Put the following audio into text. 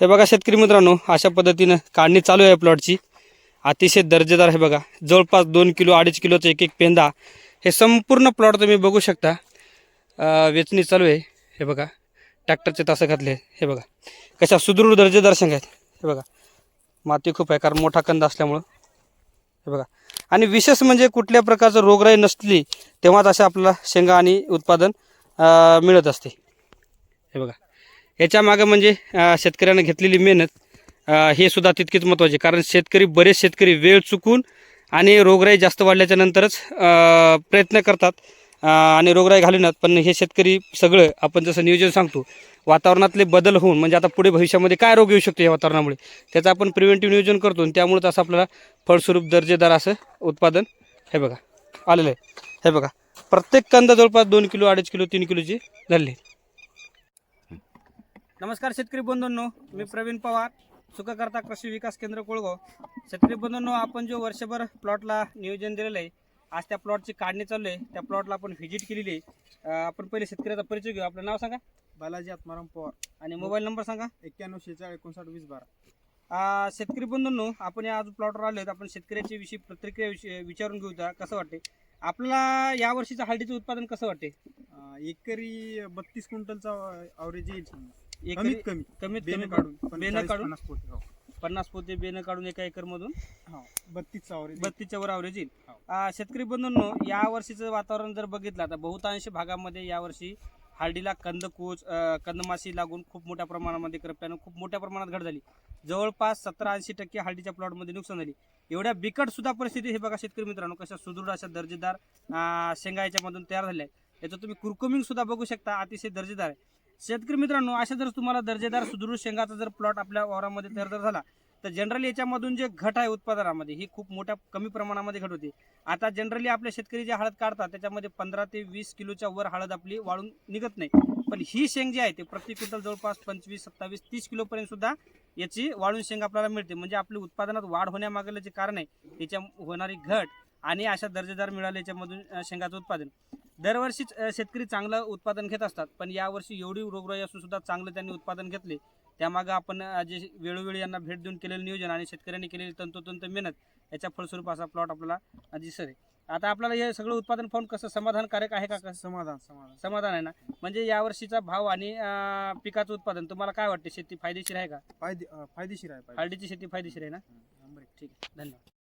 हे बघा शेतकरी मित्रांनो अशा पद्धतीनं काढणी चालू आहे प्लॉटची. अतिशय दर्जेदार आहे बघा. जवळपास दोन किलो अडीच किलोचं एक एक पेंदा हे संपूर्ण प्लॉट तुम्ही बघू शकता. वेचणी चालू आहे. हे बघा. ट्रॅक्टरचे तासं घातले. हे बघा. कशा सुदृढ दर्जेदार शेंगा आहेत. हे बघा. माती खूप आहे कारण मोठा कंद असल्यामुळं. हे बघा. आणि विशेष म्हणजे कुठल्या प्रकारचं रोगराई नसली तेव्हाच अशा आपल्याला शेंगा आणि उत्पादन मिळत असते. हे बघा. याच्या मागं म्हणजे शेतकऱ्यानं घेतलेली मेहनत हे सुद्धा तितकीच महत्त्वाचे कारण शेतकरी बरेच शेतकरी वेळ चुकून आणि रोगराई जास्त वाढल्याच्या नंतरच प्रयत्न करतात आणि रोगराई घालवण्यात पण हे शेतकरी सगळं आपण जसं नियोजन सांगतो वातावरणातले बदल होऊन म्हणजे आता पुढे भविष्यामध्ये काय रोग येऊ शकतो या वातावरणामुळे त्याचं आपण प्रिव्हेंटिव्ह नियोजन करतो आणि त्यामुळेच असं आपल्याला फळस्वरूप दर्जेदार असं उत्पादन हे बघा आलेलं आहे. हे बघा प्रत्येक कांदा जवळपास दोन किलो अडीच किलो तीन किलोची झाली नमस्कार शेतकरी बंधूंनो मी प्रवीण पवार सुखकर्ता कृषी विकास केंद्र कोळगाव. शेतकरी बंधूंनो आपण जो वर्षभर प्लॉटला नियोजन दिलेलं आहे आज त्या प्लॉटची काढणी चालू आहे. त्या प्लॉटला आपण व्हिजिट केलेली आहे. आपण पहिले शेतकऱ्याचा परिचय घेऊ. आपलं नाव सांगा. बालाजी आत्माराम पवार. आणि मोबाईल नंबर सांगा. एक्क्याण्णव शेहेचाळ एकोणसाठ वीस बारा. शेतकरी बंधूंनो आपण या आज प्लॉटवर आलो आपण शेतकऱ्याची विषयी प्रतिक्रिया विषयी विचारून घेऊ त्या कसं वाटते? आपल्याला या वर्षीचं हळदीचं उत्पादन कसं वाटते? एकरी बत्तीस क्विंटलचा अवरेज येईल समजा. कमीत कमी. कमीत बेनं काढून बेनं काढून? पन्नास पोते, हो. बेनं काढून एका एकर मधून हो अवरेज बत्तीसच्या वर अवरेज येईल. हो. शेतकरी बंधूंनो या वर्षीचं वातावरण जर बघितलं तर बहुतांश भागामध्ये यावर्षी हळदीला कंदकूच कंदमाशी लागून खूप मोठ्या प्रमाणामध्ये करप्यानं खूप मोठ्या प्रमाणात घट झाली. जवळपास सतरा ऐंशी टक्के हळदीच्या प्लॉटमध्ये नुकसान झाली. एवढ्या बिकट सुद्धा परिस्थिती हे बघा शेतकरी मित्रांनो कशा सुदृढ अशा दर्जेदार शेंगा याच्यामधून तयार झाल्या आहेत. याचं तुम्ही कुरकुमिंग सुद्धा बघू शकता अतिशय दर्जेदार आहे. शेतकरी मित्रांनो अशा जर तुम्हाला दर्जेदार सुदृढ शेंगाचा जर प्लॉट आपल्या वावरामध्ये तयार जर झाला तर जनरली याच्यामधून जे घट आहे उत्पादनामध्ये ही खूप मोठ्या कमी प्रमाणामध्ये घट होते. आता जनरली आपले शेतकरी जे हळद काढतात त्याच्यामध्ये पंधरा ते वीस किलोच्या वर हळद आपली वाळून निघत नाही. पण ही शेंग जी आहे ते प्रति क्विंटल जवळपास पंचवीस सत्तावीस तीस किलोपर्यंत सुद्धा याची वाळून शेंग आपल्याला मिळते. म्हणजे आपली उत्पादनात वाढ होण्यामागलं जे कारण आहे त्याच्या होणारी घट आणि अशा दर्जेदार मिळाले याच्यामधून शेंगाचं उत्पादन. दरवर्षीच अं, शेतकरी चांगलं उत्पादन घेत असतात पण यावर्षी एवढी रोगराई असून सुद्धा चांगलं त्यांनी उत्पादन घेतले. त्यामागं आपण अं, जे वेळोवेळी यांना भेट देऊन केलेलं नियोजन आणि शेतकऱ्यांनी केलेली तंतोतंत मेहनत याच्या फलस्वरूप असा प्लॉट आपल्याला दिसत आहे. आता आपल्याला हे सगळं उत्पादन पाहून कसं समाधानकारक आहे का? कसं समाधान समाधान. समाधान आहे ना? म्हणजे यावर्षीचा भाव आणि अं, पिकाचं उत्पादन तुम्हाला काय वाटते? शेती फायदेशीर आहे का? फायदे अं, फायदेशीर आहे फायदे हळदीची शेती फायदेशीर आहे ना? एक. ठीक आहे. धन्यवाद.